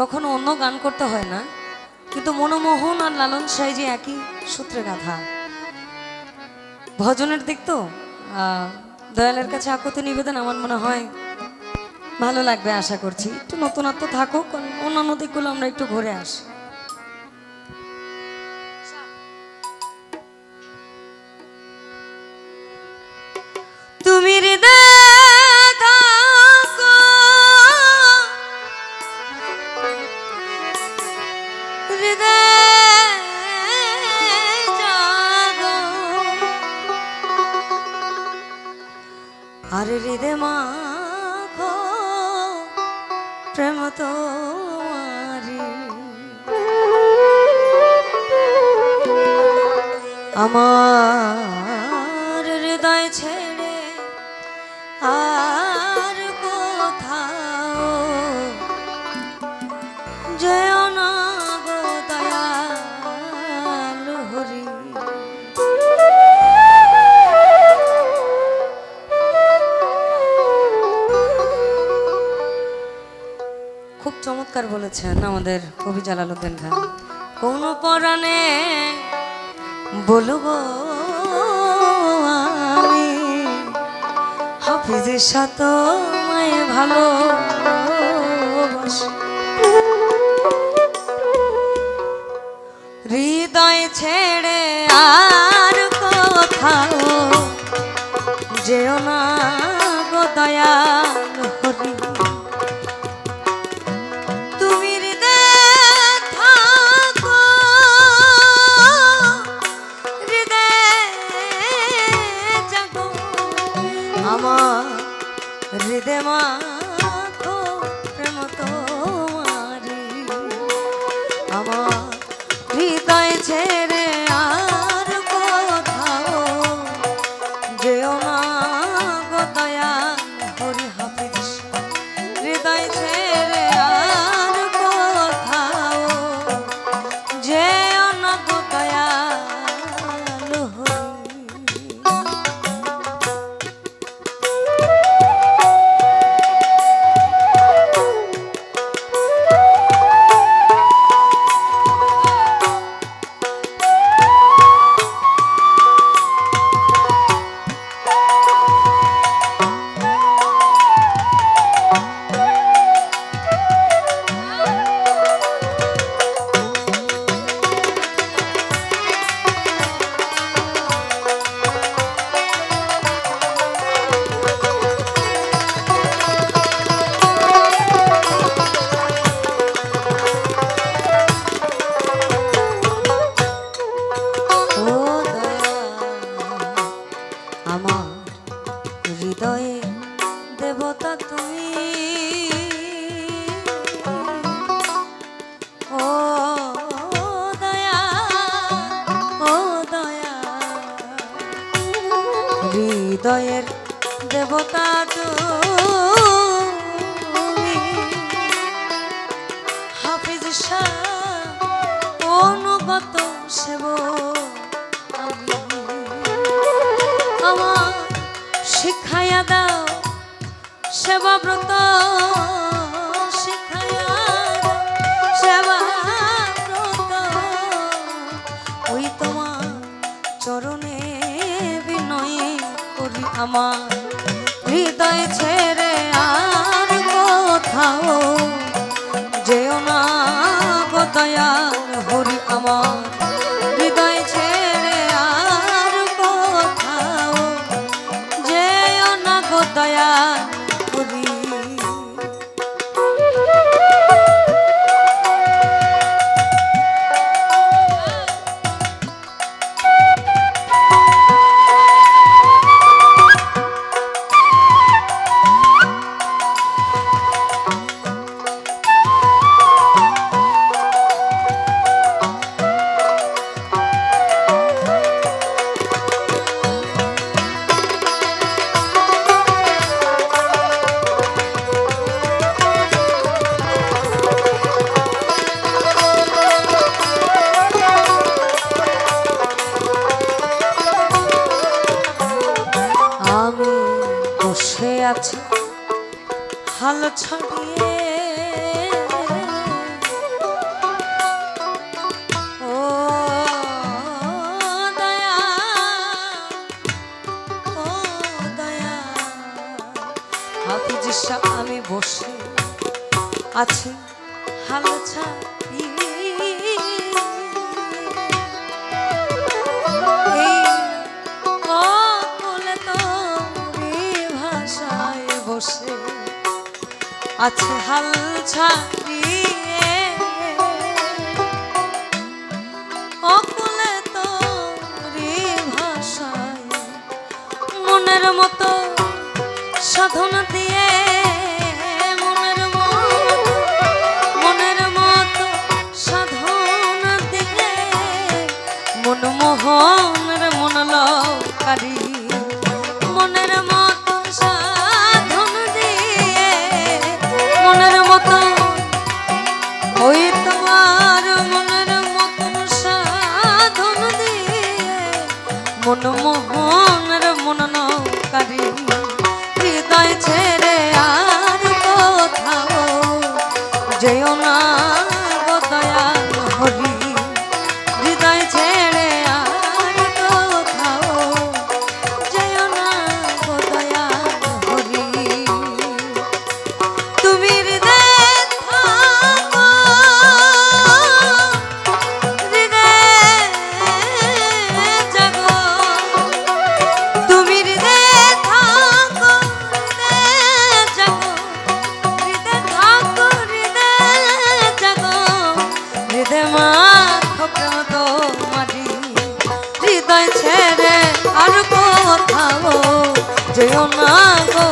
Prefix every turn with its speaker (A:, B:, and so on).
A: কখনো অন্য গান করতে হয় না, কিন্তু মনমোহন আর লালন সাই যে একই সূত্রে গাথা। ভজনের দিক তো দয়ালের কাছে আকতি নিবেদন আমার মনে হয় ভালো লাগবে আশা করছি। একটু নতুনত্ব থাকুক, অন্যান্য দিকগুলো আমরা একটু ঘুরে আসি। প্রেম তোমারি আমার হৃদয় ছেড়ে চমৎকার বলেছেন আমাদের কবি জালালুদ্দিন খান কোন পরাণে বলব আমি, হাফিজের সাথে মায়ে ভালো হৃদয় ছেড়ে আর হৃদয় মাখো অনুগত সেব আমি। আমার শিখাইয়া দাও সেবা ব্রত শিখাইয়া দাও সেবা ওই তোমার চরণে বিনয় আমার। হৃদয় না আছে। হাল ছাড়িয়ে আমি বসে আছি। হাল ছাড় আছে হাল ছাড়িয়ে অকুলে তোরে ভাষায় মনের মতো সাধনা দিয়ে মনের মতন সাধন দিয়ে মনমোহনের মননকারী হৃদয় ছেড়ে আর কোথাও যেও না যেও না গো।